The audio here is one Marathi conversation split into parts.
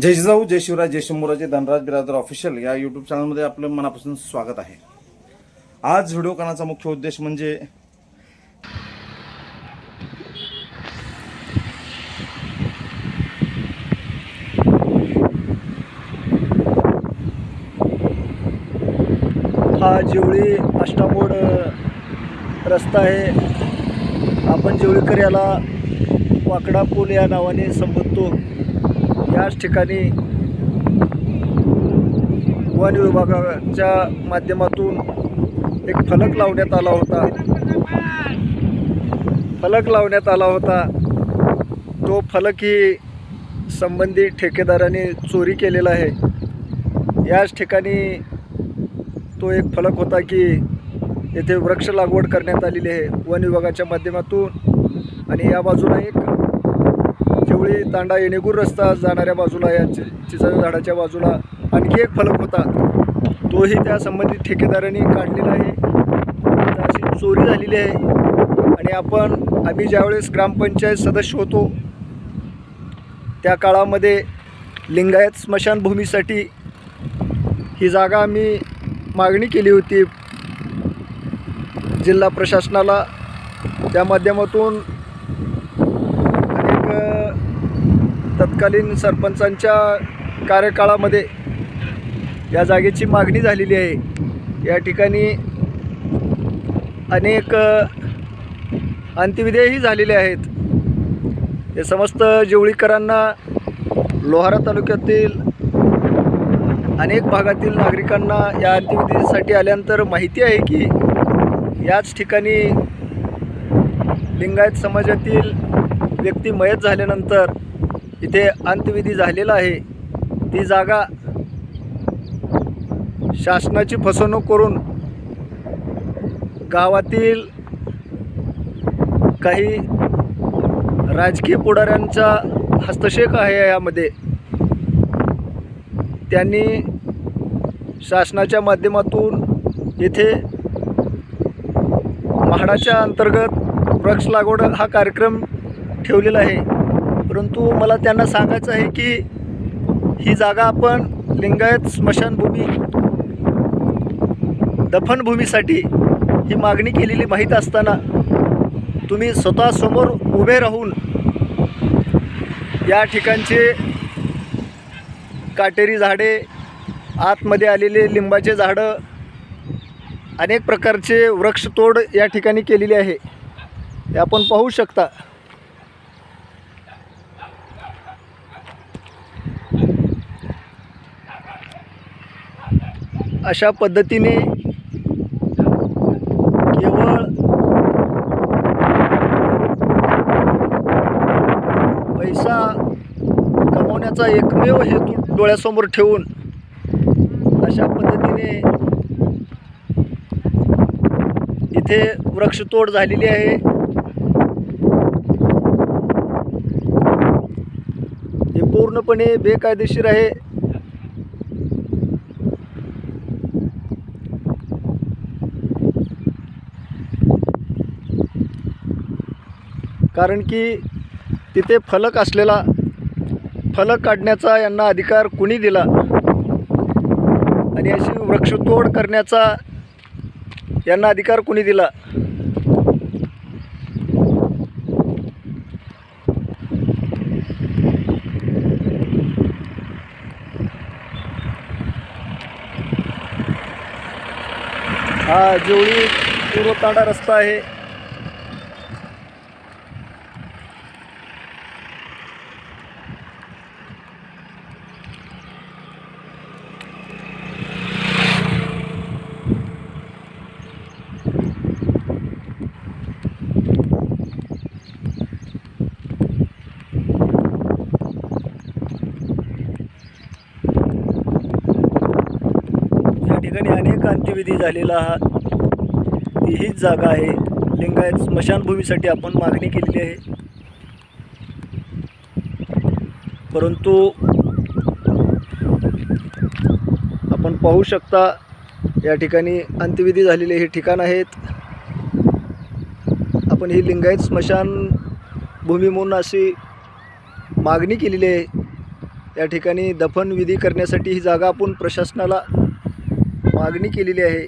जय जिजाऊ जय शिवराज जय शंभूराजे धनराज बिरादर ऑफिशियल या यूट्यूब चॅनलमध्ये आपलं मनापासून स्वागत आहे. आज व्हिडिओ करण्याचा मुख्य उद्देश म्हणजे हा जेवळी अष्टामोड रस्ता आहे. आपण जेवळीकर याला वाकडा पूल या नावाने संबोधतो. याच ठिकाणी वन विभागाच्या माध्यमातून एक फलक लावण्यात आला होता. फलक लावण्यात आला होता. तो फलक ही संबंधित ठेकेदाराने चोरी केलेला आहे. याच ठिकाणी तो एक फलक होता की येथे वृक्ष लागवड करण्यात आलेली आहे. वन विभागाच्या माध्यमातून आणि या बाजूला एक जेवळी तांडा येणेगूर रस्ता जाणाऱ्या बाजूला या चि चिचाच्या झाडाच्या बाजूला आणखी एक फलक होता. तोही त्या संबंधित ठेकेदाराने काढलेला आहे. अशी चोरी झालेली आहे. आणि आपण आम्ही ज्यावेळेस ग्रामपंचायत सदस्य होतो त्या काळामध्ये लिंगायत स्मशानभूमीसाठी ही जागा आम्ही मागणी केली होती. जिल्हा प्रशासनाला त्या माध्यमातून अनेक अ, तत्कालीन सरपंचांच्या कार्यकाळामध्ये या जागेची मागणी झालेली आहे. या ठिकाणी अनेक अंत्यविधेयही झालेले आहेत. हे समस्त जेवळीकरांना लोहारा तालुक्यातील अनेक भागातील नागरिकांना या अंत्यविधीसाठी आल्यानंतर माहिती आहे की याच ठिकाणी लिंगायत समाजातील व्यक्ती मयत झाल्यानंतर इथे अंत्यविधी झालेला आहे. ती जागा शासनाची फसवणूक करून गावातील काही राजकीय पुढाऱ्यांचा हस्तक्षेप आहे यामध्ये. त्यांनी शासनाच्या माध्यमातून येथे म्हाडाच्या अंतर्गत वृक्ष लागवड हा कार्यक्रम ठेवलेला आहे. परंतु मला त्यांना सांगायचं आहे की ही जागा आपण लिंगायत स्मशानभूमी दफनभूमीसाठी ही मागणी केलेली माहीत असताना तुम्ही स्वतः समोर उभे राहून या ठिकाणचे काटेरी झाडे आतमध्ये आलेले लिंबाचे झाडं अनेक प्रकारचे वृक्षतोड या ठिकाणी केलेली आहे. हे आपण पाहू शकता. अशा पद्धतीने केवळ पैसा कमवण्याचा एकमेव हेतू डोळ्यासमोर ठेवून अशा पद्धतीने इथे वृक्षतोड झालेली आहे. हे पूर्णपणे बेकायदेशीर आहे. कारण की तिथे फलक असलेला फलक काढण्याचा यांना अधिकार कुणी दिला? आणि अशी वृक्षतोड करण्याचा यांना अधिकार कुणी दिला? हा जेवढी पूर्वतांडा रस्ता आहे या ठिकाणी अनेक अंत्यविधी झालेला हा ती हीच जागा आहे. लिंगायत स्मशानभूमीसाठी आपण मागणी केलेली आहे. परंतु आपण पाहू शकता या ठिकाणी अंत्यविधी झालेले हे ठिकाण आहेत. आपण ही लिंगायत स्मशान भूमी म्हणून अशी मागणी केलेली आहे. या ठिकाणी दफनविधी करण्यासाठी ही जागा आपण प्रशासनाला मागणी केलेली आहे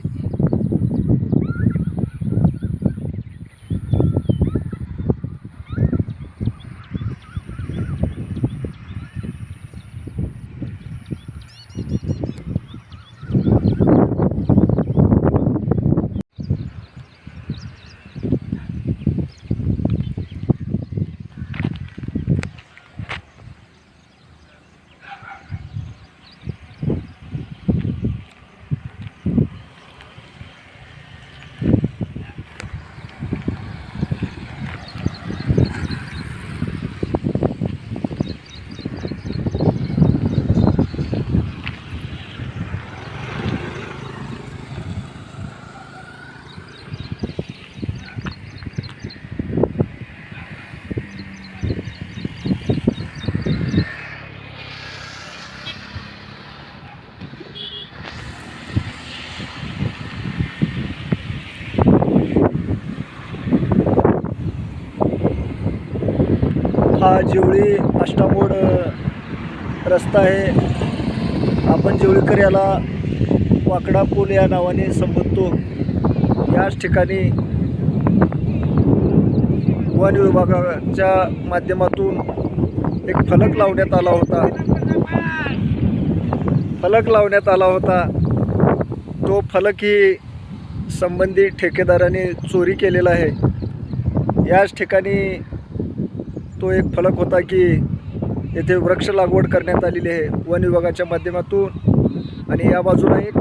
हा जेवळी अष्टामोड रस्ता आहे आपण जेवळीकर याला वाकडा पूल या नावाने संबोधतो याच ठिकाणी वन विभागाच्या माध्यमातून एक फलक लावण्यात आला होता. फलक लावण्यात आला होता. तो फलक ही संबंधित ठेकेदाराने चोरी केलेला आहे. याच ठिकाणी तो एक फलक होता की येथे वृक्ष लागवड करण्यात आलेली आहे. वन विभागाच्या माध्यमातून. आणि या बाजूला एक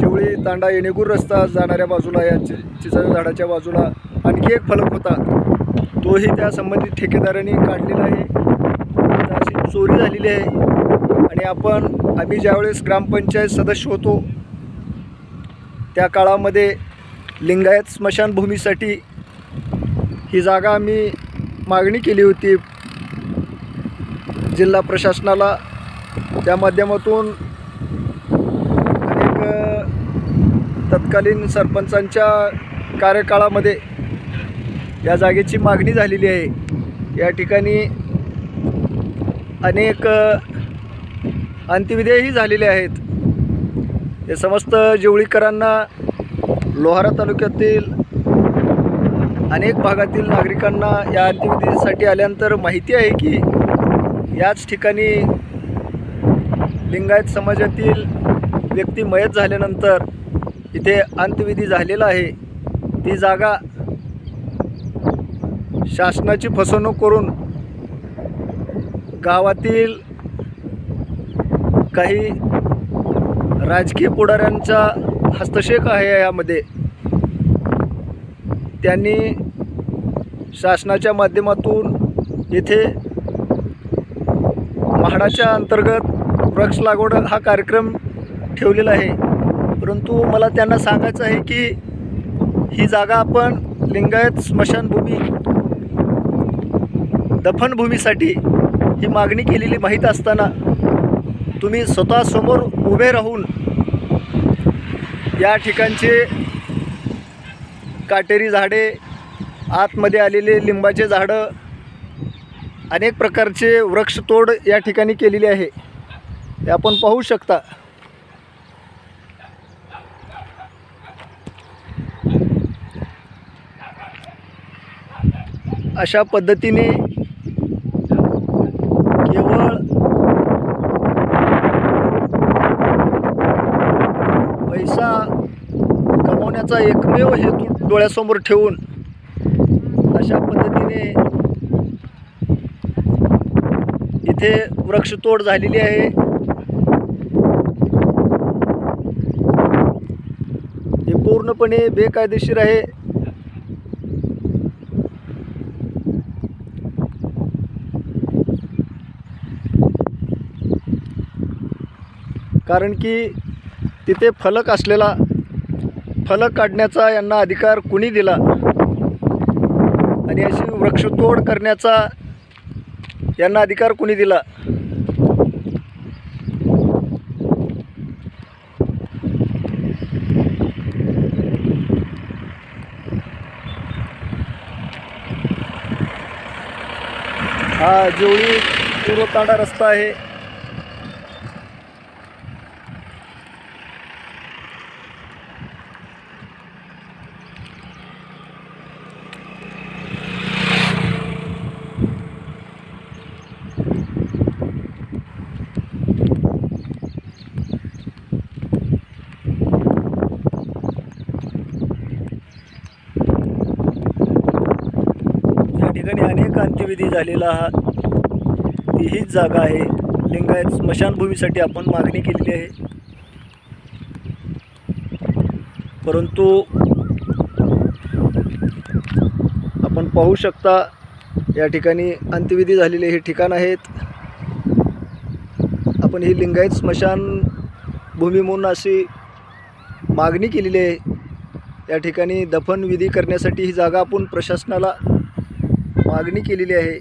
जेवळी तांडा येणेगूर रस्ता जाणाऱ्या बाजूला या चि चिचाच्या झाडाच्या बाजूला आणखी एक फलक होता. तोही त्या संबंधित ठेकेदाराने काढलेला आहे. अशी चोरी झालेली आहे. आणि आपण आम्ही ज्यावेळेस ग्रामपंचायत सदस्य होतो त्या काळामध्ये लिंगायत स्मशानभूमीसाठी ही जागा आम्ही मागणी केली होती जिल्हा प्रशासनाला. त्या माध्यमातून अनेक तत्कालीन सरपंचांच्या कार्यकाळामध्ये या जागेची मागणी झालेली आहे. या ठिकाणी अनेक अ, अंत्यविधेयही झालेले आहेत. हे समस्त जेवळीकरांना लोहारा तालुक्यातील अनेक भागातील नागरिकांना या अंत्यविधीसाठी आल्यानंतर माहिती आहे की याच ठिकाणी लिंगायत समाजातील व्यक्ती मयत झाल्यानंतर इथे अंत्यविधी झालेला आहे. ती जागा शासनाची फसवणूक करून गावातील काही राजकीय पुढाऱ्यांचा हस्तक्षेप आहे यामध्ये. त्यांनी शासनाच्या माध्यमातून येथे म्हाडाच्या अंतर्गत वृक्ष लागवड हा कार्यक्रम ठेवलेला आहे. परंतु मला त्यांना सांगायचं आहे की ही जागा आपण लिंगायत स्मशानभूमी दफनभूमीसाठी ही मागणी केलेली माहीत असताना तुम्ही स्वतः समोर उभे राहून या ठिकाणचे काटेरी झाडे आतमध्ये आलेले लिंबाचे झाडं अनेक प्रकारचे वृक्षतोड या ठिकाणी केलेली आहे. हे आपण पाहू शकता. अशा पद्धतीने केवळ पैसा कमवण्याचा एकमेव हेतू डोळ्यासमोर ठेवून अशा पद्धतीने इथे वृक्षतोड झालेली आहे. हे पूर्णपणे बेकायदेशीर आहे. कारण की तिथे फलक असलेला फलक काढण्याचा यांना अधिकार कुणी दिला? आणि अशी वृक्षतोड करण्याचा यांना अधिकार कुणी दिला? हा जेवढी पूर्वतांडा रस्ता आहे या ठिकाणी अनेक अंत्यविधी झालेला हा हीच जागा आहे. लिंगायत स्मशानभूमीसाठी आपण मागणी केलेली आहे. परंतु आपण पाहू शकता या ठिकाणी अंत्यविधी झालेले हे ठिकाण आहेत. आपण ही लिंगायत स्मशानभूमी म्हणून अशी मागणी केलेली आहे. या ठिकाणी दफनविधी करण्यासाठी ही जागा आपण प्रशासनाला मागणी केलेली आहे.